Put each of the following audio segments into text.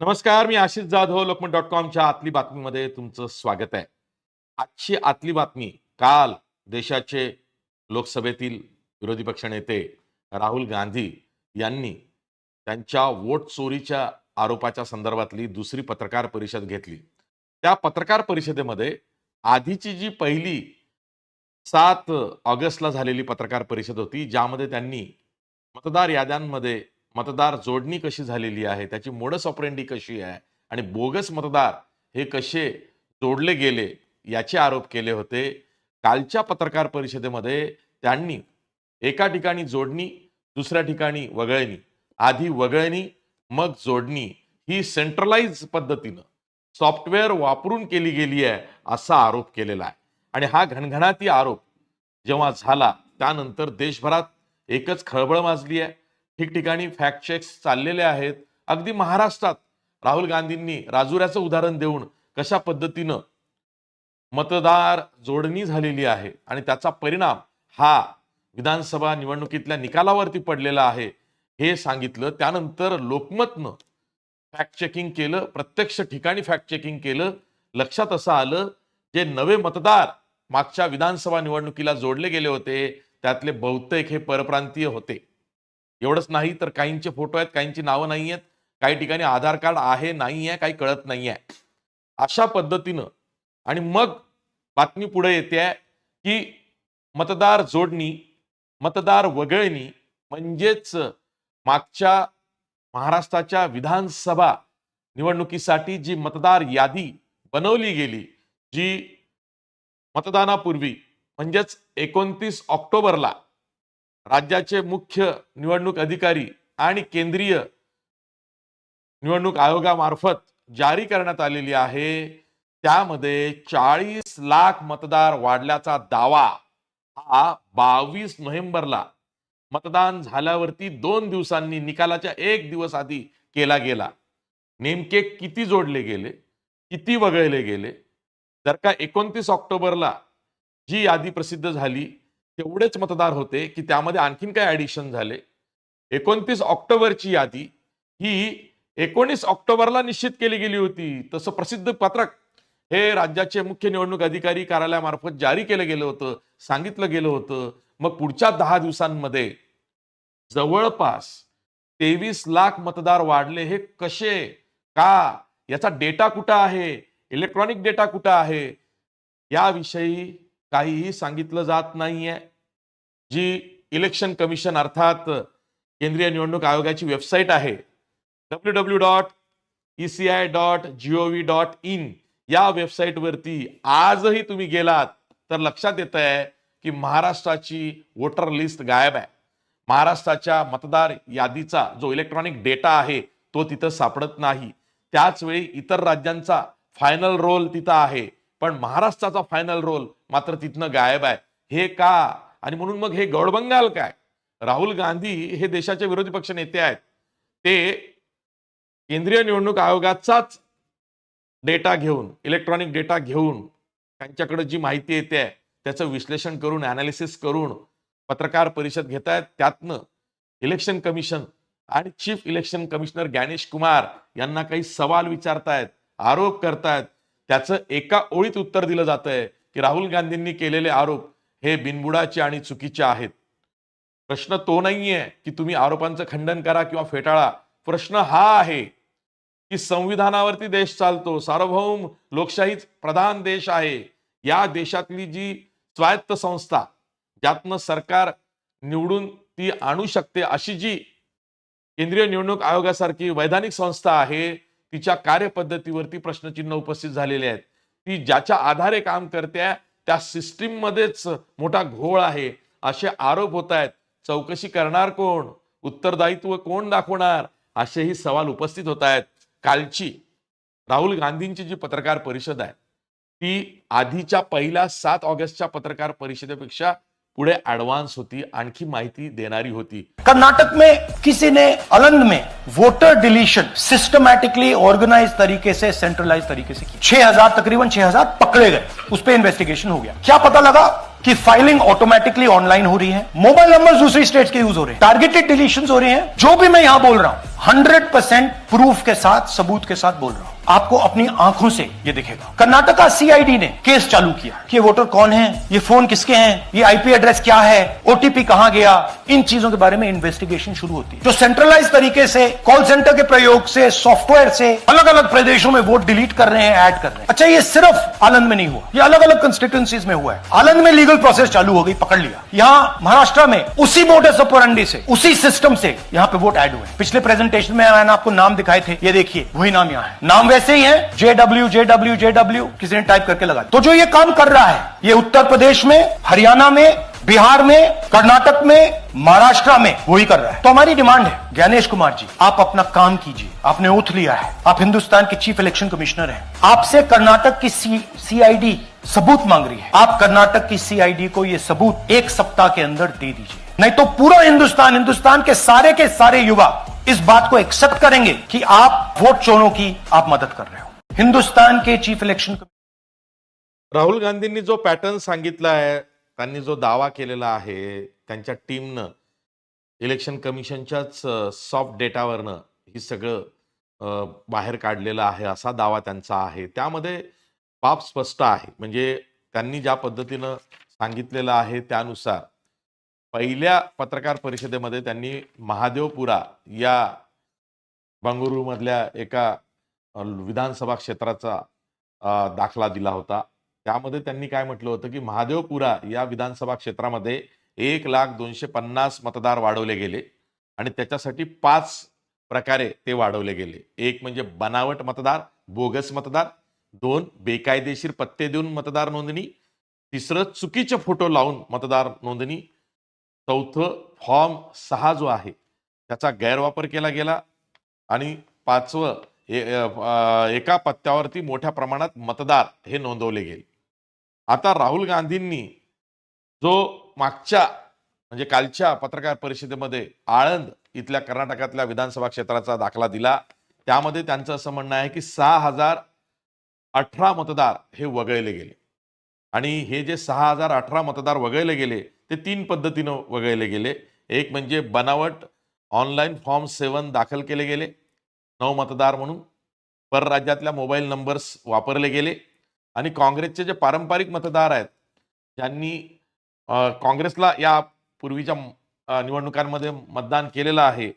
नमस्कार मी आशिष जाधव लोकमत डॉट कॉमच्या आतली बातमीमध्ये तुमचं स्वागत आहे. आजची आतली बातमी काल देशाचे लोकसभेतील विरोधी पक्ष नेते राहुल गांधी यांनी त्यांच्या वोट चोरीच्या आरोपाच्या संदर्भातली दुसरी पत्रकार परिषद घेतली. त्या पत्रकार परिषदेमध्ये आधीची जी पहिली सात ऑगस्टला झालेली पत्रकार परिषद होती ज्यामध्ये त्यांनी मतदार याद्यांमध्ये मतदार जोडणी कशी झालेली आहे त्याची मोडस ऑपरेंडी कशी आहे आणि बोगस मतदार हे कसे जोडले गेले याचे आरोप केले होते. कालच्या पत्रकार परिषदेमध्ये त्यांनी एका ठिकाणी जोडणी दुसऱ्या ठिकाणी वगळणी आधी वगळणी मग जोडणी ही सेंट्रलाइज पद्धतीनं सॉफ्टवेअर वापरून केली गेली आहे असा आरोप केलेला आहे. आणि हा घणघणाती आरोप जेव्हा झाला त्यानंतर देशभरात एकच खळबळ माजली आहे. ठिकठिकाणी फॅक्ट चेक्स चाललेले आहेत. अगदी महाराष्ट्रात राहुल गांधींनी राजुऱ्याचं उदाहरण देऊन कशा पद्धतीनं मतदार जोडणी झालेली आहे आणि त्याचा परिणाम हा विधानसभा निवडणुकीतल्या निकालावरती पडलेला आहे हे सांगितलं. त्यानंतर लोकमतनं फॅक्ट चेकिंग केलं प्रत्यक्ष ठिकाणी फॅक्ट चेकिंग केलं. लक्षात असं आलं जे नवे मतदार मागच्या विधानसभा निवडणुकीला जोडले गेले होते त्यातले बहुतेक हे परप्रांतीय होते. एवढंच नाही तर काहींचे फोटो आहेत काहींची नावं नाही आहेत काही ठिकाणी आधार कार्ड आहे नाही आहे काही कळत नाही आहे. अशा पद्धतीनं आणि मग बातमी पुढे येते आहे की मतदार जोडणी मतदार वगळणी म्हणजेच मागच्या महाराष्ट्राच्या विधानसभा निवडणुकीसाठी जी मतदार यादी बनवली गेली जी मतदानापूर्वी म्हणजेच एकोणतीस ऑक्टोबरला राज्याचे मुख्य निवडणूक अधिकारी आणि केंद्रीय निवडणूक आयोगामार्फत जारी करण्यात आलेली आहे. त्यामध्ये चाळीस लाख मतदार वाढल्याचा दावा हा बावीस नोव्हेंबरला मतदान झाल्यावरती दोन दिवसांनी निकालाच्या एक दिवस आधी केला गेला. नेमके किती जोडले गेले? किती वगळले गेले? जर का एकोणतीस ऑक्टोबरला जी यादी प्रसिद्ध झाली तेवढेच मतदार होते की त्यामध्ये आणखीन काय ऍडिशन झाले. एकोणतीस ऑक्टोबरची यादी ही एकोणीस ऑक्टोबरला निश्चित केली गेली होती. तसं प्रसिद्ध पत्रक हे राज्याचे मुख्य निवडणूक अधिकारी कार्यालयामार्फत जारी केलं गेलं होतं सांगितलं गेलं होतं. मग पुढच्या दहा दिवसांमध्ये जवळपास तेवीस लाख मतदार वाढले हे कसे? का? याचा डेटा कुठं आहे? इलेक्ट्रॉनिक डेटा कुठं आहे? याविषयी काहीही सांगितलं जात नाहीये. जी इलेक्शन कमिशन अर्थात केंद्रीय निवडणूक आयोगाची वेबसाईट आहे. W W dot E C I dot V dot in या वेबसाईटवरती आजही तुम्ही गेलात तर लक्षात येत आहे की महाराष्ट्राची वोटर लिस्ट गायब आहे. महाराष्ट्राच्या मतदार यादीचा जो इलेक्ट्रॉनिक डेटा आहे तो तिथं सापडत नाही. त्याच वेळी इतर राज्यांचा फायनल रोल तिथं आहे पण महाराष्ट्राचा फायनल रोल मात्र तिथनं गायब आहे. हे का? आणि म्हणून मग हे गौडबंगाल काय? राहुल गांधी हे देशाचे विरोधी पक्ष नेते आहेत. ते केंद्रीय निवडणूक आयोगाचाच डेटा घेऊन इलेक्ट्रॉनिक डेटा घेऊन त्यांच्याकडे जी माहिती येते आहे त्याचं विश्लेषण करून अनालिसिस करून पत्रकार परिषद घेत आहेत त्यातनं इलेक्शन कमिशन आणि chief election commissioner Gyanesh Kumar यांना काही सवाल विचारतायत आरोप करतायत. त्याचं एका ओळीत उत्तर दिलं जात आहे की राहुल गांधींनी केलेले आरोप हे बिनबुडाचे आणि चुकीचे आहेत. प्रश्न तो नाहीये की तुम्ही आरोपांचं खंडन करा किंवा फेटाळा. प्रश्न हा आहे की संविधानावरती देश चालतो. सार्वभौम लोकशाही प्रधान देश आहे. या देशातली जी स्वायत्त संस्था ज्यातनं सरकार निवडून ती आणू शकते अशी जी केंद्रीय निवडणूक आयोगासारखी वैधानिक संस्था आहे तिच्या कार्यपद्धतीवरती प्रश्नचिन्ह उपस्थित झालेले आहेत. ती ज्याच्या आधारे काम करते त्या सिस्टीममध्येच मोठा घोळ आहे. असे आरोप होत आहेत. चौकशी करणार कोण? उत्तरदायित्व कोण दाखवणार? असेही सवाल उपस्थित होत आहेत. कालची राहुल गांधींची जी पत्रकार परिषद आहे ती आधीच्या पहिल्या सात ऑगस्टच्या पत्रकार परिषदेपेक्षा पुढे ऍडव्हान्स होती, आणखी माहिती देणारी होती. कर्नाटक में किसी ने अलंग में वोटर डिलीशन सिस्टमैटिकली ऑर्गेनाइज तरीके से सेंट्रलाइज तरीके से की 6000 तकरीबन 6000 पकड़े गए। उस पर इन्वेस्टिगेशन हो गया। क्या पता लगा कि फाइलिंग ऑटोमेटिकली ऑनलाइन हो रही है। मोबाइल नंबर दूसरी स्टेट के यूज़ हो रहे हैं। टारगेटेड डिलीशन हो रहे हैं। जो भी मैं यहाँ बोल रहा हूँ हंड्रेड परसेंट प्रूफ के साथ, सबूत के साथ बोल रहा हूँ। आपको अपनी आँखों से ये दिखेगा। कर्नाटका सीआईडी ने केस चालू किया कि ये वोटर कौन है? ये फ़ोन किसके हैं? ये आईपी एड्रेस क्या है? ओटीपी कहाँ गया? इन चीज़ों के बारे में इन्वेस्टिगेशन शुरू होती है। जो सेंट्रलाइज तरीके से कॉल सेंटर के प्रयोग से सॉफ्टवेयर से अलग अलग प्रदेशों में वोट डिलीट कर रहे हैं ऐड कर रहे हैं। अच्छा ये सिर्फ़ आनंद में नहीं हुआ। ये अलग अलग कंस्टिट्यूंसीज में हुआ है। आनंद में लीगल प्रोसेस चालू हो गई, पकड़ लिया। यहाँ महाराष्ट्र में, उसी मोडस ऑपरेंडी से, उसी सिस्टम से यहाँ पे वोट एड हुए पिछले प्रेजेंटेशन में मैंने आपको नाम दिखाए थे, ये देखिए, वही नाम यहाँ है। नाम वैसे ही है, JW JW J W J W किसी ने टाइप करके लगा तो जो ये काम कर रहा है, ये उत्तर प्रदेश में, हरियाणा में, बिहार में, कर्नाटक में, महाराष्ट्र में, वही कर रहा है। तो हमारी डिमांड है, ज्ञानेश कुमार जी, आप अपना काम कीजिए, आपने ओथ लिया है, आप हिंदुस्तान के चीफ इलेक्शन कमिश्नर हैं, आपसे कर्नाटक की सीआईडी सबूत मांग रही है। आप कर्नाटक की सीआईडी को ये सबूत एक सप्ताह के अंदर दे दीजिए। नहीं तो पूरा हिंदुस्तान हिंदुस्तान के सारे के सारे युवा इस बात को एक्सेप्ट करेंगे कि आप वोट चोरों की आप मदद कर रहे हो। हिंदुस्तान के चीफ इलेक्शन राहुल गांधींनी जो पॅटर्न सांगितला आहे त्यांनी जो दावा केलेला आहे त्यांच्या टीमनं इलेक्शन कमिशनच्याच सॉफ्ट डेटावरनं ही सगळं बाहेर काढलेलं आहे असा दावा त्यांचा आहे. त्यामध्ये बाब स्पष्ट आहे. म्हणजे त्यांनी ज्या पद्धतीनं सांगितलेलं आहे त्यानुसार पहिल्या पत्रकार परिषदेमध्ये त्यांनी महादेवपुरा या बंगळुरूमधल्या एका विधानसभा क्षेत्राचा दाखला दिला होता. त्यामध्ये त्यांनी काय म्हटलं होतं की महादेवपुरा या विधानसभा क्षेत्रामध्ये एक लाख दोनशे पन्नास मतदार वाढवले गेले आणि त्याच्यासाठी पाच प्रकारे ते वाढवले गेले. एक म्हणजे बनावट मतदार बोगस मतदार दोन बेकायदेशीर पत्ते देऊन मतदार नोंदणी तिसरं चुकीचे फोटो लावून मतदार नोंदणी चौथं फॉर्म सहा जो आहे त्याचा गैरवापर केला गेला आणि पाचवं एका पत्त्यावरती मोठ्या प्रमाणात मतदार हे नोंदवले गेले. आता राहुल गांधींनी जो मागच्या म्हणजे कालच्या पत्रकार परिषदेमध्ये आळंद इथल्या कर्नाटकातल्या विधानसभा क्षेत्राचा दाखला दिला त्यामध्ये त्यांचं असं म्हणणं आहे की सहा हजार अठरा मतदार हे वगळले गेले. आणि हे जे सहा हजार अठरा मतदार वगळले गेले ते तीन पद्धतीनं वगळले गेले. एक म्हणजे बनावट ऑनलाईन फॉर्म सेवन दाखल केले गेले. नऊ मतदार म्हणून. परराज्यातल्या मोबाईल नंबर्स वापरले गेले. आणि काँग्रेसचे जे पारंपरिक मतदार आहेत ज्यांनी काँग्रेसला या पूर्वीच्या निवडणुकांमध्ये मतदान केलेलं आहे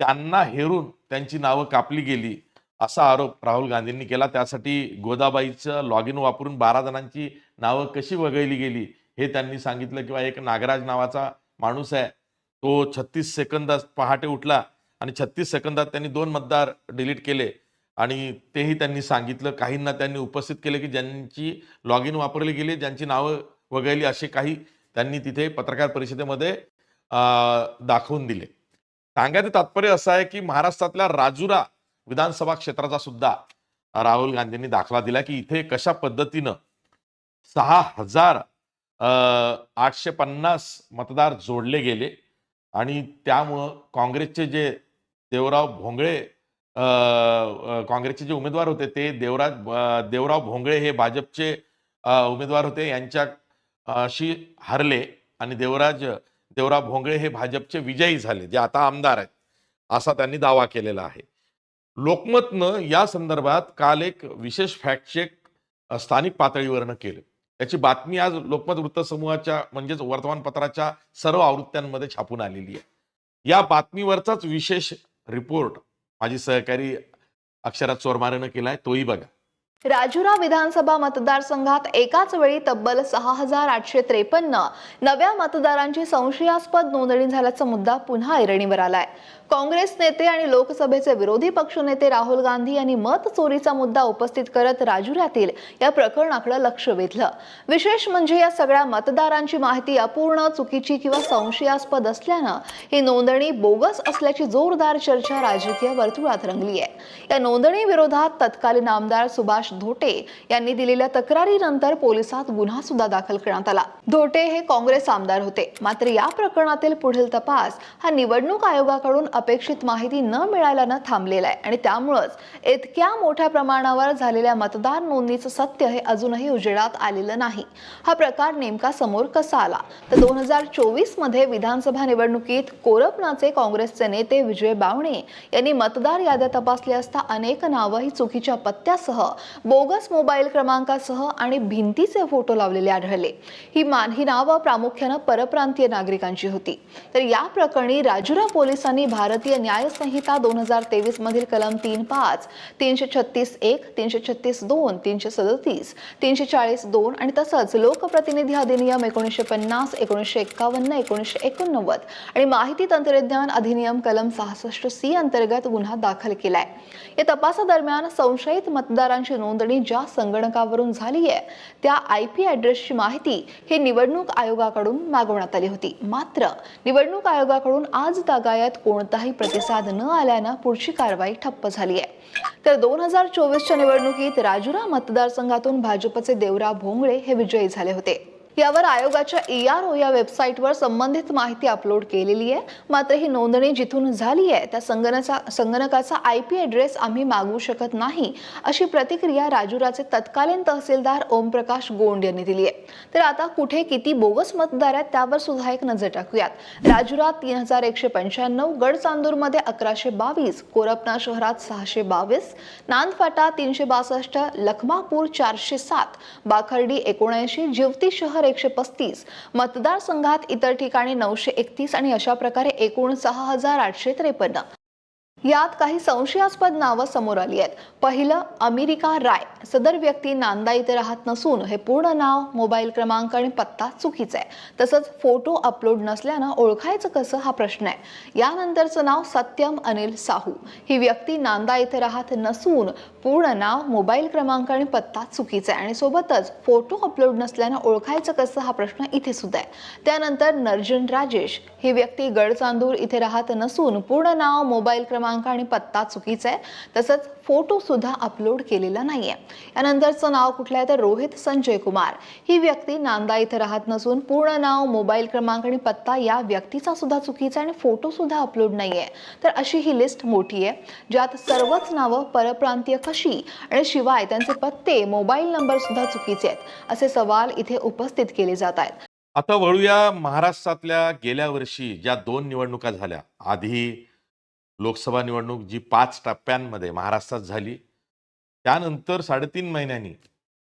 त्यांना हेरून त्यांची नावं कापली गेली असा आरोप राहुल गांधींनी केला. त्यासाठी गोदाबाईचं लॉग इन वापरून बारा जणांची नावं कशी वगळली गेली हे त्यांनी सांगितलं किंवा एक नागराज नावाचा माणूस आहे. तो छत्तीस सेकंदात पहाटे उठला आणि छत्तीस सेकंदात त्यांनी दोन मतदार डिलीट केले. आणि तेही त्यांनी सांगितलं. काहींना त्यांनी उपस्थित केले की ज्यांची लॉग इन वापरली गेली ज्यांची नावं वगळली असे काही त्यांनी तिथे पत्रकार परिषदेमध्ये दाखवून दिले. सांगायचं तात्पर्य असं आहे की महाराष्ट्रातल्या राजुरा विधानसभा क्षेत्राचा सुद्धा राहुल गांधींनी दाखला दिला की इथे कशा पद्धतीनं सहा हजार आठशे पन्नास मतदार जोडले गेले आणि त्यामुळं काँग्रेसचे जे देवराव भोंगळे काँग्रेसचे जे उमेदवार होते ते देवराज देवराव भोंगळे हे भाजपचे उमेदवार होते यांच्या अशी हरले आणि देवराज देवराव भोंगळे हे भाजपचे विजयी झाले जे आता आमदार आहेत असा त्यांनी दावा केलेला आहे. लोकमतनं या संदर्भात काल एक विशेष फॅक्ट चेक स्थानिक पातळीवरनं केलं. त्याची बातमी आज लोकमत वृत्तसमूहाच्या म्हणजेच वर्तमानपत्राच्या सर्व आवृत्त्यांमध्ये छापून आलेली आहे. या बातमीवरचाच विशेष रिपोर्ट माझी सहकारी अक्षरात चोरमारेनं केलाय. तोही बघा. राजुरा विधानसभा मतदारसंघात एकाच वेळी तब्बल सहा हजार आठशे त्रेपन्न नव्या मतदारांची संशयास्पद नोंदणी झाल्याचा मुद्दा पुन्हा ऐरणीवर आलाय. काँग्रेस नेते आणि लोकसभेचे विरोधी पक्षनेते राहुल गांधी यांनी मत चोरीचा मुद्दा उपस्थित करत राजुऱ्यातील या प्रकरणाकडे लक्ष वेधलं. विशेष म्हणजे या सगळ्या मतदारांची माहिती अपूर्ण चुकीची किंवा संशयास्पद असल्यानं ही नोंदणी बोगस असल्याची जोरदार चर्चा राजकीय वर्तुळात रंगली आहे या नोंदणी विरोधात तत्कालीन आमदार सुभाष धोटे यांनी दिलेल्या तक्रारीनंतर पोलिसात गुन्हा सुद्धा दाखल करण्यात आला. धोटे हे काँग्रेस आमदार होते. मात्र या प्रकरणातील पुढील तपास हा निवडणूक आयोगाकडून अपेक्षित माहिती न मिळाल्यानं थांबलेला आहे. आणि त्यामुळंच इतक्या मोठ्या प्रमाणावर झालेल्या मतदार नोंदणीचं सत्य हे अजूनही उजेडात आलेलं नाही. हा प्रकार नेमका समोर कसा आला? तर दोन हजार चोवीसमध्ये विधानसभा निवडणुकीत कोरपनाचे काँग्रेसचे नेते विजय बावणे यांनी मतदार याद्या तपासल्या असता अनेक नावं ही चुकीच्या पत्त्यासह बोगस मोबाईल क्रमांकासह आणि भिंतीचे फोटो लावलेले आढळले. ही मान ही नावं प्रामुख्यानं परप्रांतीय नागरिकांची होती. तर या प्रकरणी राजुरा पोलिसांनी भारतीय न्यायसंहिता दोन हजार तेवीस मधील कलम तीन पाच तीनशे छत्तीस एक तीनशे छत्तीस दोन तीनशे सदतीस तीनशे चाळीस दोन आणि तसंच लोकप्रतिनिधी अधिनियम एकोणीसशे पन्नास एकोणीसशे एक्कावन्न एकोणीसशे एकोणनव्वद आणि माहिती तंत्रज्ञान अधिनियम कलम सहासष्ट सी अंतर्गत गुन्हा दाखल केलाय. या तपासादरम्यान संशयित मतदारांची नोंदणी ज्या संगणकावरून झाली आहे त्या आय पी ॲड्रेसची माहिती ही निवडणूक आयोगाकडून मागवण्यात आली होती. मात्र निवडणूक आयोगाकडून आज तागायत कोणताही प्रतिसाद न आल्यानं पुढची कारवाई ठप्प झाली आहे तर दोन हजार चोवीसच्या निवडणुकीत राजुरा मतदारसंघातून भाजपचे देवराव भोंगळे हे विजयी झाले होते. यावर आयोगाच्या ई आर ओ या वेबसाईटवर संबंधित माहिती अपलोड केलेली आहे. मात्र ही नोंदणी जिथून झाली आहे त्या संगणकाचा संगणकाचा आय पी ॲड्रेस आम्ही मागवू शकत नाही अशी प्रतिक्रिया राजुराचे तत्कालीन तहसीलदार ओमप्रकाश गोंड यांनी दिली आहे. तर आता कुठे किती बोगस मतदार आहेत त्यावर सुद्धा एक नजर टाकूयात. राजुरा तीन हजार एकशे पंच्याण्णव गडचांदूरमध्ये अकराशे बावीस कोरपना शहरात सहाशे बावीस नांदफाटा तीनशे बासष्ट लखमापूर चारशे सात बाखर्डी एकोणऐंशी जिवती शहर एकशे पस्तीस. मतदारसंघात इतर ठिकाणी नऊशे एकतीस आणि अशा प्रकारे एकूण सहा हजार आठशे त्रेपन्न. यात काही संशयास्पद नावं समोर आली आहेत. पहिलं अमेरिका राय. सदर व्यक्ती नांदा इथे राहत नसून हे पूर्ण नाव मोबाईल क्रमांक आणि पत्ता चुकीचा आहे. तसंच फोटो अपलोड नसल्यानं ओळखायचं कसं हा प्रश्न आहे. यानंतरचं नाव सत्यम अनिल साहू. ही व्यक्ती नांदा इथे राहत नसून पूर्ण नाव मोबाईल क्रमांक आणि पत्ता चुकीचा आहे. आणि सोबतच फोटो अपलोड नसल्यानं ओळखायचं कसं हा प्रश्न इथे सुद्धा आहे. त्यानंतर नर्जन राजेश. ही व्यक्ती गडचांदूर इथे राहत नसून पूर्ण नाव मोबाईल क्रमांक आणि पत्ता चुकीचा आहे. तसंच फोटो सुद्धा अपलोड केलेला नाहीये. यानंतरचं नाव कुठलं आहे? तर रोहित संजय कुमार. ही व्यक्ती नांदा इथं राहत नसून पूर्ण नाव मोबाईल क्रमांक आणि पत्ता या व्यक्तीचा सुद्धा चुकीचा आहे आणि फोटो सुद्धा अपलोड नाहीये. तर अशी ही लिस्ट मोठी आहे ज्यात सर्वच नावं परप्रांतीय कशी आणि शिवाय त्यांचे पत्ते मोबाईल नंबर सुद्धा चुकीचे आहेत असे सवाल इथे उपस्थित केले जात आहेत. आता वळूया महाराष्ट्रातल्या गेल्या वर्षी ज्या दोन निवडणुका झाल्या. आधी लोकसभा निवडणूक जी पाच टप्प्यांमध्ये महाराष्ट्रात झाली त्यानंतर साडेतीन महिन्यांनी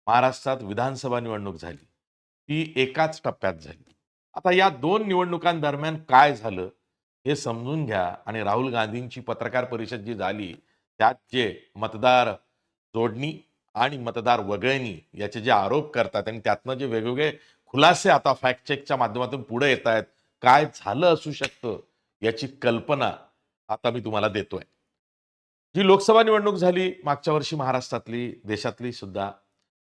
महाराष्ट्रात विधानसभा निवडणूक झाली. ती एकाच टप्प्यात झाली. आता या दोन निवडणुकांदरम्यान काय झालं हे समजून घ्या आणि राहुल गांधींची पत्रकार परिषद जी झाली त्यात जे मतदार जोडणी आणि मतदार वगळणी याचे जे आरोप करतात आणि त्यातनं जे वेगवेगळे खुलासे आता फॅक्ट चेकच्या माध्यमातून पुढे येत आहेत काय झालं असू शकतं याची कल्पना आता मी तुम्हाला देतोय. जी लोकसभा निवडणूक झाली मागच्या वर्षी महाराष्ट्रातली देशातली सुद्धा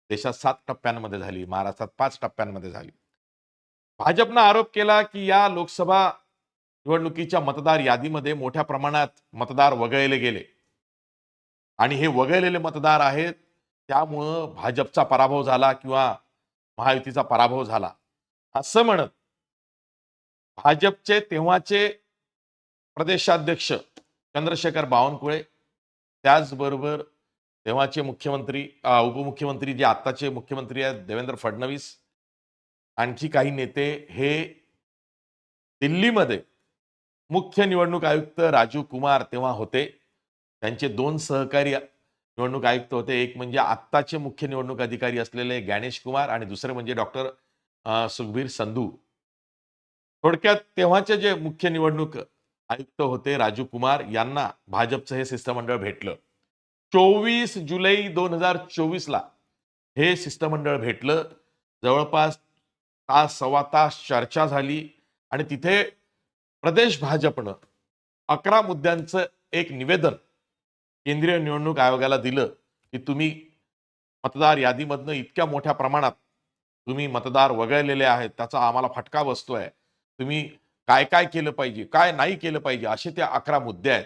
देशात सात टप्प्यांमध्ये झाली महाराष्ट्रात पाच टप्प्यांमध्ये झाली. भाजपनं आरोप केला की या लोकसभा निवडणुकीच्या मतदार यादीमध्ये मोठ्या प्रमाणात मतदार वगळले गेले. आणि हे वगळलेले मतदार आहेत त्यामुळं भाजपचा पराभव झाला किंवा महायुतीचा पराभव झाला. असं म्हणत भाजपचे तेव्हाचे प्रदेशाध्यक्ष चंद्रशेखर बावनकुळे. त्याचबरोबर तेव्हाचे मुख्यमंत्री उपमुख्यमंत्री जे आत्ताचे मुख्यमंत्री आहेत देवेंद्र फडणवीस. आणखी काही नेते हे दिल्लीमध्ये मुख्य निवडणूक आयुक्त राजीव कुमार तेव्हा होते. त्यांचे दोन सहकारी निवडणूक आयुक्त होते. एक म्हणजे आत्ताचे मुख्य निवडणूक अधिकारी असलेले गणेश कुमार आणि दुसरे म्हणजे डॉक्टर सुखबीर संधू. थोडक्यात तेव्हाचे जे मुख्य निवडणूक आयुक्त होते राजू कुमार यांना भाजपचं हे शिष्टमंडळ भेटलं. चोवीस जुलै दोन हजार चोवीसला हे शिष्टमंडळ भेटलं. जवळपास तास सव्वा तास चर्चा झाली आणि तिथे प्रदेश भाजपनं अकरा मुद्द्यांचं एक निवेदन केंद्रीय निवडणूक आयोगाला दिलं की तुम्ही मतदार यादीमधनं इतक्या मोठ्या प्रमाणात तुम्ही मतदार वगळलेले आहेत त्याचा आम्हाला फटका बसतोय. तुम्ही काय काय केलं पाहिजे काय नाही केलं पाहिजे असे त्या अकरा मुद्दे आहेत.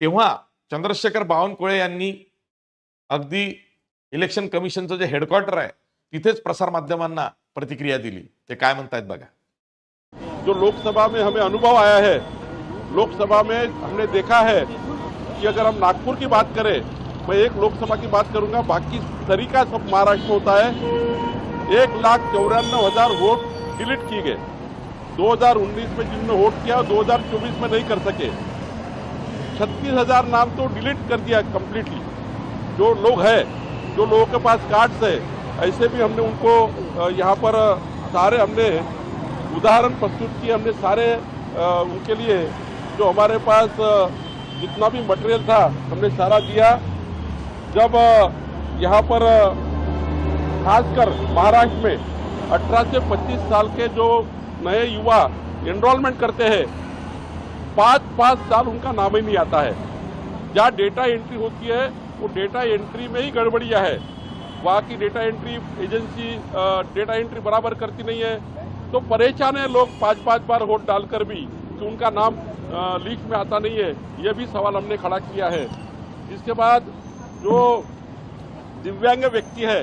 तेव्हा चंद्रशेखर बावनकुळे यांनी अगदी इलेक्शन कमिशनचं जे हेडक्वार्टर आहे तिथेच प्रसारमाध्यमांना प्रतिक्रिया दिली. ते काय म्हणतायत बघा. जो लोकसभा में हमें अनुभव आया है लोकसभा में हमने देखा है कि अगर हम नागपुर की बात करें मैं एक लोकसभा की बात करूंगा बाकी तरीका सब महाराष्ट्र होता है। एक लाख चौरानवे हजार वोट डिलीट किए गए। 2019 में जिनने वोट किया 2024 में नहीं कर सके। छत्तीस हज़ार नाम तो डिलीट कर दिया कम्प्लीटली जो लोग हैं, जो लोगों के पास कार्ड्स है, ऐसे भी हमने उनको यहाँ पर सारे हमने उदाहरण प्रस्तुत किए, हमने सारे उनके लिए जो हमारे पास जितना भी मटेरियल था, हमने सारा दिया। जब यहाँ पर खासकर महाराष्ट्र में 18 से 25 साल के जो नए युवा एनरोलमेंट करते हैं। पाँच पाँच साल उनका नाम ही नहीं आता है। जहाँ डेटा एंट्री होती है, वो डेटा एंट्री में ही गड़बड़ियाँ है। वहाँ की data entry agency data entry बराबर करती नहीं है। तो परेशान है लोग पाँच पाँच बार वोट डालकर भी कि उनका नाम लीक में आता नहीं है। ये भी सवाल हमने खड़ा किया है। इसके बाद जो दिव्यांग व्यक्ति है,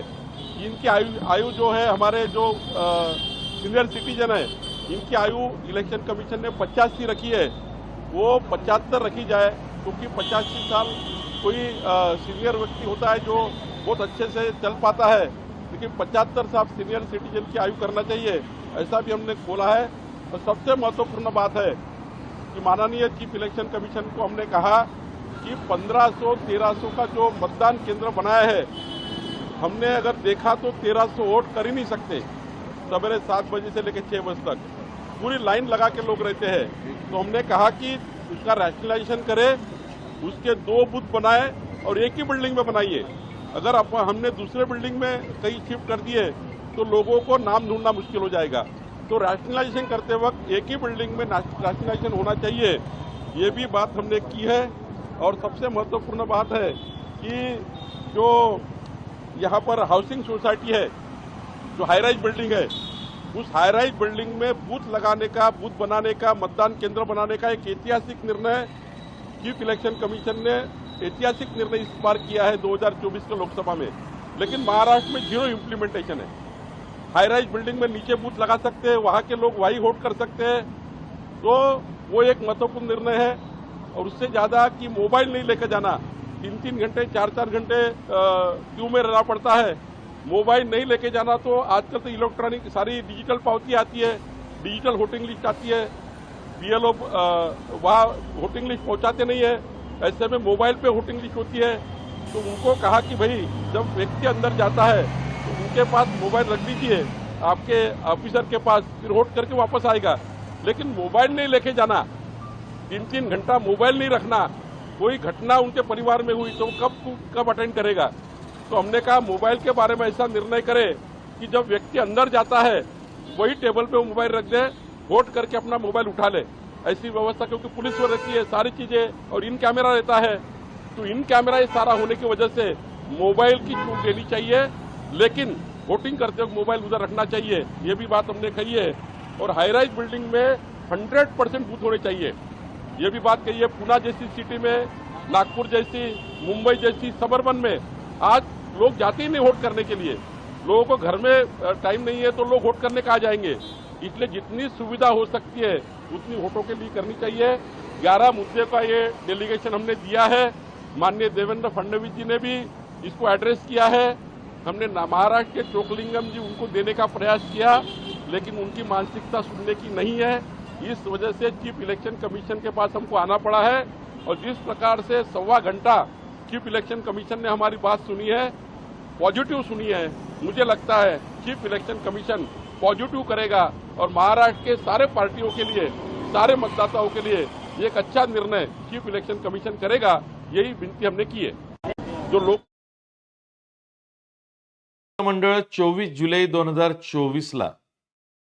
इनकी आयु आयु जो है, हमारे जो सीनियर सिटीजन है इनकी आयु इलेक्शन कमीशन ने पचासी रखी है, वो पचहत्तर रखी जाए, क्योंकि पचासी साल कोई सीनियर व्यक्ति होता है जो बहुत अच्छे से चल पाता है, लेकिन पचहत्तर साल सीनियर सिटीजन की आयु करना चाहिए, ऐसा भी हमने बोला है। और सबसे महत्वपूर्ण बात है कि माननीय चीफ इलेक्शन कमीशन को हमने कहा कि 1500 1300 का जो मतदान केंद्र बनाया है, हमने अगर देखा तो 1300 वोट कर ही नहीं सकते। सवेरे सात बजे से लेकर छः बजे तक। पूरी लाइन लगा के लोग रहते हैं। तो हमने कहा कि उसका रैशनलाइजेशन करें उसके दो बूथ बनाए और एक ही बिल्डिंग में बनाइए। अगर अप, हमने दूसरे बिल्डिंग में कहीं शिफ्ट कर दिए तो लोगों को नाम ढूंढना मुश्किल हो जाएगा। तो रैशनलाइजेशन करते वक्त एक ही बिल्डिंग में रैशनलाइजेशन होना चाहिए। ये भी बात हमने की है। और सबसे महत्वपूर्ण बात है कि जो यहाँ पर हाउसिंग सोसाइटी है जो हाई राइज बिल्डिंग है, उस हाई राइज बिल्डिंग में बूथ लगाने का बूथ बनाने का, मतदान केंद्र बनाने का एक ऐतिहासिक निर्णय चीफ इलेक्शन कमीशन ने ऐतिहासिक निर्णय इस बार किया है 2024 के लोकसभा में। लेकिन महाराष्ट्र में ज़ीरो इम्प्लीमेंटेशन है। हाई राइज बिल्डिंग में नीचे बूथ लगा सकते हैं, वहाँ के लोग वही वोट कर सकते हैं। तो वो एक महत्वपूर्ण निर्णय है और उससे ज़्यादा कि मोबाइल नहीं लेकर जाना। तीन तीन घंटे चार चार घंटे क्यू में रहना पड़ता है। मोबाइल नहीं लेके जाना तो आजकल तो इलेक्ट्रॉनिक सारी डिजिटल पावती आती है, डिजिटल वोटिंग लिस्ट आती है। बीएलओ वहाँ वोटिंग लिस्ट पहुँचाते नहीं है। ऐसे में मोबाइल पे वोटिंग लिस्ट होती है। तो उनको कहा कि भाई, जब व्यक्ति अंदर जाता है तो उनके पास मोबाइल रख दीजिए। आपके ऑफिसर के पास फिर वोट करके वापस आएगा। लेकिन मोबाइल नहीं लेके जाना तीन तीन घंटा मोबाइल नहीं रखना, कोई घटना उनके परिवार में हुई तो कब कब अटेंड करेगा? तो हमने कहा, मोबाइल के बारे में ऐसा निर्णय करे कि जब व्यक्ति अंदर जाता है, वही टेबल पे वो मोबाइल रख दे वोट करके अपना मोबाइल उठा ले। ऐसी व्यवस्था, क्योंकि पुलिस वो रहती है, सारी चीज़ें, और इन कैमरा रहता है। तो इन कैमरा ये सारा होने की वजह से मोबाइल की छूट देनी चाहिए, लेकिन वोटिंग करते वक्त मोबाइल उधर रखना चाहिए, ये भी बात हमने कही है। और हाई राइज बिल्डिंग में हंड्रेड परसेंट बूथ होने चाहिए। ये भी बात कही है, पूना जैसी सिटी में, नागपुर जैसी, मुंबई जैसी सबर्बन में, आज लोग जाते ही नहीं वोट करने के लिए। लोगों को घर में टाइम नहीं है तो लोग वोट करने कहा जाएँगे? इसलिए जितनी सुविधा हो सकती है, उतनी वोटों के लिए करनी चाहिए। ग्यारह मुद्दे का ये डेलीगेशन हमने दिया है। माननीय देवेंद्र फडणवीस जी ने भी इसको एड्रेस किया है। हमने महाराष्ट्र के चोकलिंगम जी उनको देने का प्रयास किया, लेकिन उनकी मानसिकता सुनने की नहीं है। इस वजह से चीफ इलेक्शन कमीशन के पास हमको आना पड़ा है और जिस प्रकार से सवा घंटा चीफ इलेक्शन कमीशन ने हमारी बात सुनी है, पॉजिटिव सुनी है। मुझे लगता है चीफ इलेक्शन कमीशन पॉजिटिव करेगा और महाराष्ट्र के सारे पार्टियों के लिए, सारे मतदाताओं के लिए एक अच्छा निर्णय चीफ इलेक्शन कमीशन करेगा, यही विनती हमने की है। जो लोग मंडळ चोवीस जुलै दोन हज़ार चोवीस ला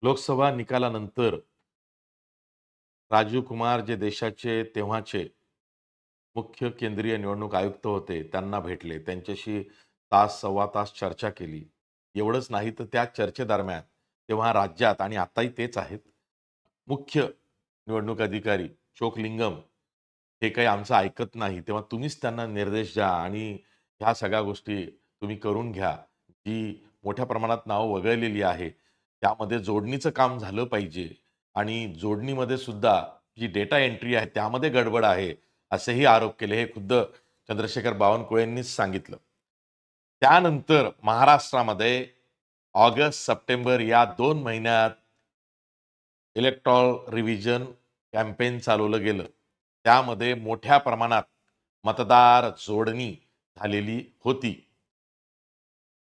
लोकसभा निकालानंतर राजीव कुमार जे देशाचे, तेव्हाचे मुख्य केंद्रीय निवडणूक आयुक्त होते त्यांना भेटले त्यांच्याशी तास सव्वा तास चर्चा केली. एवढंच नाही तर त्या चर्चेदरम्यान तेव्हा राज्यात आणि आताही तेच आहेत मुख्य निवडणूक अधिकारी चोकलिंगम हे काही आमचं ऐकत नाही तेव्हा तुम्हीच त्यांना निर्देश द्या आणि ह्या सगळ्या गोष्टी तुम्ही करून घ्या. जी मोठ्या प्रमाणात नावं वगळलेली आहे त्यामध्ये जोडणीचं काम झालं पाहिजे आणि जोडणीमध्ये सुद्धा जी डेटा एंट्री आहे त्यामध्ये गडबड आहे. असेही आरोप केले हे खुद्द चंद्रशेखर बावनकुळेंनीच सांगितलं. त्यानंतर महाराष्ट्रामध्ये ऑगस्ट सप्टेंबर या दोन महिन्यात इलेक्ट्रॉल रिव्हिजन कॅम्पेन चालवलं गेलं. त्यामध्ये मोठ्या प्रमाणात मतदार जोडणी झालेली होती.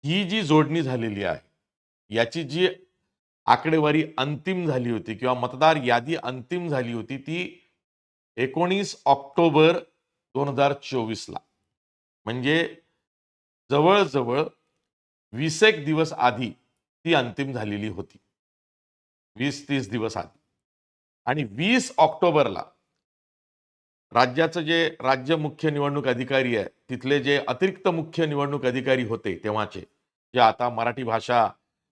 ही जी जोडणी झालेली आहे याची जी आकडेवारी अंतिम झाली होती किंवा मतदार यादी अंतिम झाली होती ती एकोणीस ऑक्टोबर दोन हजार चोवीसला. म्हणजे जवळजवळ वीस एक दिवस आधी ती अंतिम झालेली होती. वीस तीस दिवस आधी. आणि वीस ऑक्टोबरला राज्याचं जे राज्य मुख्य निवडणूक अधिकारी आहे तिथले जे अतिरिक्त मुख्य निवडणूक अधिकारी होते तेव्हाचे जे आता मराठी भाषा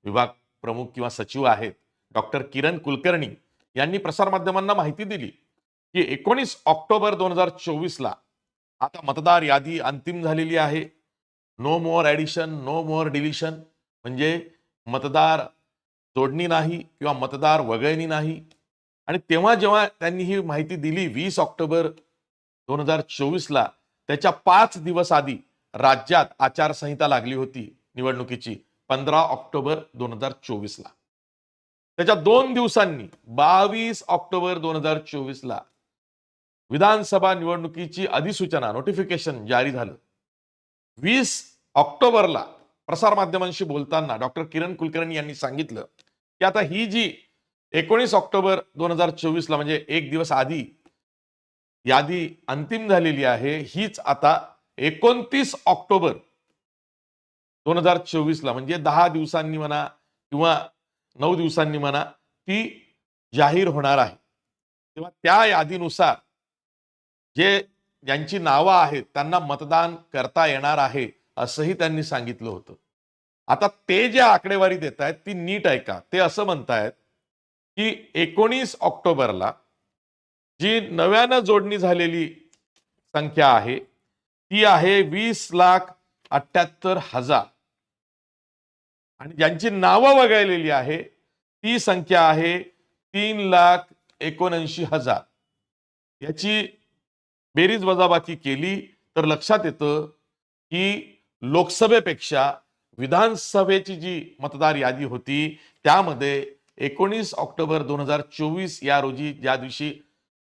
विभाग प्रमुख किंवा सचिव आहेत डॉक्टर किरण कुलकर्णी यांनी प्रसारमाध्यमांना माहिती दिली. की एकोणीस ऑक्टोबर दोन हजार चोवीसला आता मतदार यादी अंतिम झालेली आहे. No more addition no more deletion म्हणजे मतदार जोडणी नाही किंवा मतदार वगळणी नाही. आणि तेव्हा जेव्हा त्यांनी ही माहिती दिली वीस ऑक्टोबर दोन हजार चोवीसला त्याच्या पाच दिवस आधी राज्यात आचारसंहिता लागली होती निवडणुकीची पंधरा ऑक्टोबर दोन हजार चोवीसला. त्याच्या दोन दिवसांनी बावीस ऑक्टोबर दोन हजार चोवीसला विधानसभा निवडणुकीची अधिसूचना नोटिफिकेशन जारी झालं. वीस ऑक्टोबरला प्रसारमाध्यमांशी बोलताना डॉक्टर किरण कुलकर्णी यांनी सांगितलं की आता ही जी एकोणीस ऑक्टोबर दोन हजार चोवीसला म्हणजे एक दिवस आधी यादी अंतिम झालेली आहे हीच आता एकोणतीस ऑक्टोबर दोन हजार चोवीसला म्हणजे दहा दिवसांनी म्हणा किंवा नऊ दिवसांनी म्हणा ती जाहीर होणार आहे. तेव्हा त्या यादीनुसार जे ज्यांची नावं आहेत त्यांना मतदान करता येणार आहे असंही त्यांनी सांगितलं होतं. आता ते जे आकडेवारी देत आहेत ती नीट ऐका. ते असं म्हणतायत की एकोणीस ऑक्टोबरला जी नव्यानं जोडणी झालेली संख्या आहे ती आहे वीस लाख अठ्याहत्तर हजार. आणि ज्यांची नावं वगळलेली आहे ती संख्या आहे तीन लाख एकोणऐंशी हजार. याची बेरीज वजाबाकी केली तर लक्षात येतं की लोकसभेपेक्षा विधानसभेची जी मतदार यादी होती त्यामध्ये एकोणीस ऑक्टोबर दोन हजार चोवीस या रोजी ज्या दिवशी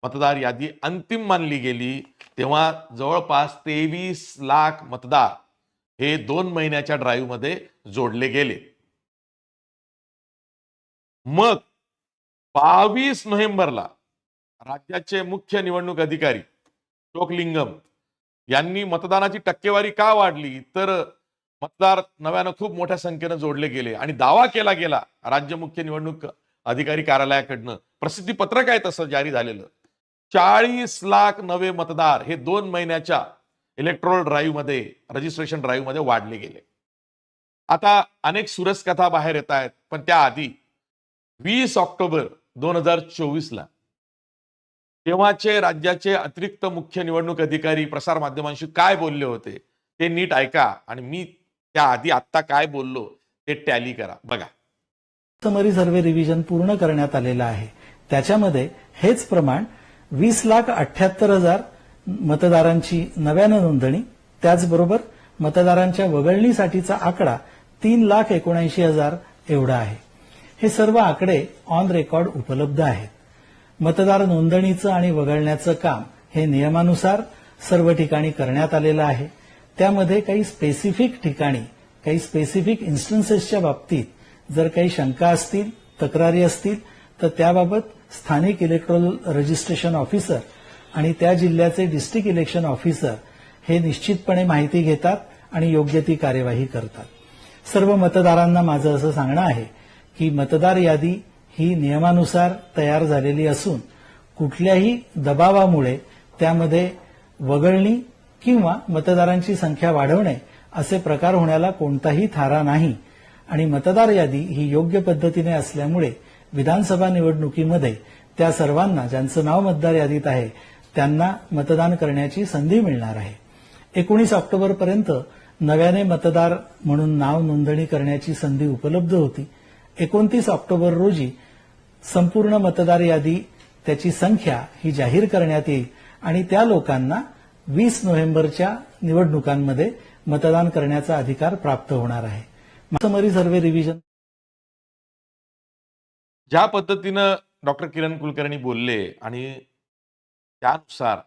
मतदार यादी अंतिम मानली गेली तेव्हा जवळपास तेवीस लाख मतदार हे दोन महिन्याच्या ड्राईव्हमध्ये जोडले गेले. मग बावीस नोव्हेंबरला राज्याचे मुख्य निवडणूक अधिकारी शोकलिंगम. यांनी मतदानाची टक्केवारी का वाढली? तर मतदार नव्यानं खूप मोठ्या संख्येनं जोडले गेले. आणि दावा केला गेला राज्य मुख्य निवडणूक अधिकारी कार्यालयाकडनं. प्रसिद्धी पत्रक आहे तसं जारी झालेलं. चाळीस लाख नवे मतदार हे दोन महिन्याच्या इलेक्ट्रोल ड्राईव्हमध्ये रजिस्ट्रेशन ड्राईव्हमध्ये वाढले गेले. आता अनेक सुरस कथा बाहेर येत आहेत पण त्याआधी वीस ऑक्टोबर दोन हजार चोवीसला तेव्हाचे राज्याचे अतिरिक्त मुख्य निवडणूक अधिकारी प्रसार माध्यमांशी काय बोलले होते ते नीट ऐका आणि मी त्याआधी आत्ता काय बोललो ते टॅली करा. बघा. समरी सर्वे रिव्हिजन पूर्ण करण्यात आलेलं आहे. त्याच्यामध्ये हेच प्रमाण वीस लाख अठ्याहत्तर हजार मतदारांची नव्यानं नोंदणी त्याचबरोबर मतदारांच्या वगळणीसाठीचा आकडा तीन लाख एकोणऐंशी हजार एवढा आहे. हे सर्व आकडे ऑन रेकॉर्ड उपलब्ध आहेत. मतदार नोंदणीचं आणि वगळण्याचं काम हे नियमानुसार सर्व ठिकाणी करण्यात आलेलं आहे. त्यामध्ये काही स्पेसिफिक ठिकाणी काही स्पेसिफिक इन्स्टन्सेसच्या बाबतीत जर काही शंका असतील तक्रारी असतील तर त्याबाबत स्थानिक इलेक्ट्रल रजिस्ट्रेशन ऑफिसर आणि त्या जिल्ह्याचे डिस्ट्रिक्ट इलेक्शन ऑफिसर हे निश्चितपणे माहिती घेतात आणि योग्य ती कार्यवाही करतात. सर्व मतदारांना माझं असं सांगणं आहे की मतदार यादी ही नियमानुसार तयार झालेली असून कुठल्याही दबावामुळे त्यामध्ये वगळणी किंवा मतदारांची संख्या वाढवणे असे प्रकार होण्याला कोणताही थारा नाही आणि मतदार यादी ही योग्य पद्धतीने असल्यामुळे विधानसभा निवडणुकीमध्ये त्या सर्वांना ज्यांचं नाव मतदार यादीत आहे त्यांना मतदान करण्याची संधी मिळणार आहे. एकोणीस ऑक्टोबरपर्यंत नव्याने मतदार म्हणून नाव नोंदणी करण्याची संधी उपलब्ध होती. एकोणतीस ऑक्टोबर रोजी संपूर्ण मतदार यादी त्याची संख्या ही जाहीर करण्यात येईल आणि त्या लोकांना वीस नोव्हेंबरच्या निवडणुकांमध्ये मतदान करण्याचा अधिकार प्राप्त होणार आहे. Summary survey revision. ज्या पद्धतीनं डॉक्टर किरण कुलकर्णी बोलले आणि त्यानुसार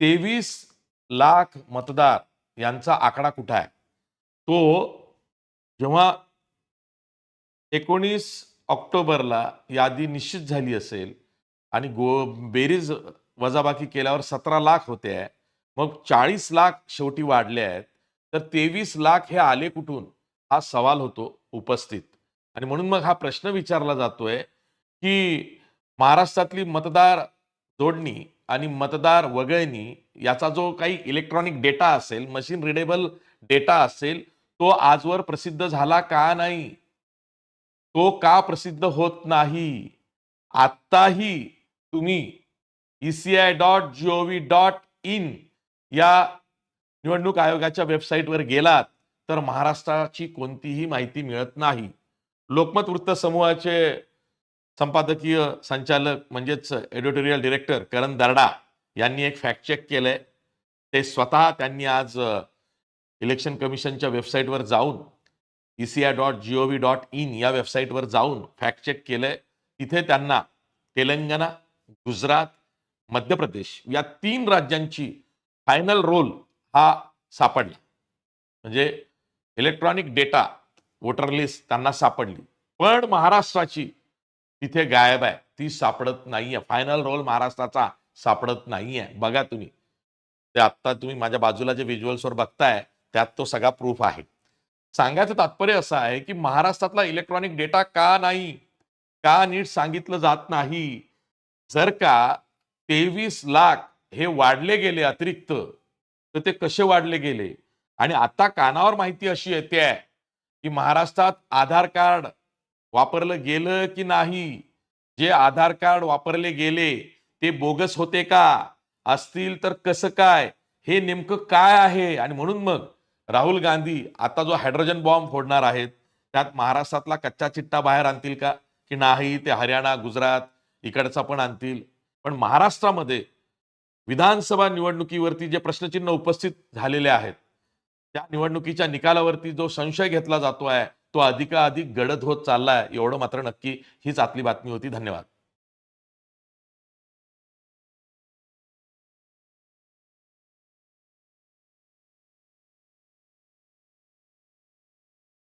तेवीस लाख मतदार यांचा आकडा कुठं आहे? तो जेव्हा एकोणीस ऑक्टोबरला यादी निश्चित झाली असेल आणि गो बेरीज वजाबाकी केल्यावर सतरा लाख होते आहे. मग चाळीस लाख शेवटी वाढले आहेत. तर तेवीस लाख हे आले कुठून? हा सवाल होतो उपस्थित. आणि म्हणून मग हा प्रश्न विचारला जातोय की महाराष्ट्रातली मतदार जोडणी आणि मतदार वगळणी याचा जो काही इलेक्ट्रॉनिक डेटा असेल मशीन रिडेबल डेटा असेल तो आजवर प्रसिद्ध झाला का नाही? तो का प्रसिद्ध होत नाही? आत्ताही तुम्ही E ECI dot G O V dot in या निवडणूक आयोगाच्या वेबसाईटवर गेलात तर महाराष्ट्राची कोणतीही माहिती मिळत नाही. लोकमत वृत्त समूहाचे संपादकीय संचालक म्हणजेच एडिटोरियल डिरेक्टर करण दर्डा यांनी एक फॅक्ट चेक केलंय. ते स्वतः त्यांनी आज इलेक्शन कमिशनच्या वेबसाईटवर जाऊन ECI dot G O V dot in या वेबसाईटवर जाऊन फॅक्ट चेक केलंय. तिथे त्यांना तेलंगणा गुजरात मध्य प्रदेश या तीन राज्यांची फायनल रोल हा सापडला. म्हणजे इलेक्ट्रॉनिक डेटा वोटर लिस्ट त्यांना सापडली. पण महाराष्ट्राची तिथे गायब आहे. ती सापडत नाहीये. फायनल रोल महाराष्ट्राचा सापडत नाहीये. बघा तुम्ही. ते आत्ता तुम्ही माझ्या बाजूला जे व्हिज्युअल्सवर बघताय त्यात तो सगळा प्रूफ आहे. सांगायचं तात्पर्य असं आहे की महाराष्ट्रातला इलेक्ट्रॉनिक डेटा का नाही? का नीट सांगितलं जात नाही? जर का तेवीस लाख हे वाढले गेले अतिरिक्त तर ते कसे वाढले गेले? आणि आता कानावर माहिती अशी येते आहे की महाराष्ट्रात आधार कार्ड वापरलं गेलं की नाही? जे आधार कार्ड वापरले गेले ते बोगस होते का? असतील तर कसं काय? हे नेमकं काय आहे? आणि म्हणून मग राहुल गांधी आता जो हायड्रोजन बॉम्ब फोडणार आहेत त्यात महाराष्ट्रातला कच्चा चिट्टा बाहेर आणतील का? की नाही ते हरियाणा गुजरात इकडचा पण आणतील. पण महाराष्ट्रामध्ये विधानसभा निवडणुकीवरती जे प्रश्नचिन्ह उपस्थित झालेले आहेत त्या निवडणुकीच्या निकालावरती जो संशय घेतला जातो आहे तो अधिकाधिक गडद होत चाललाय. एवढं मात्र नक्की हीच आतली बातमी होती. धन्यवाद.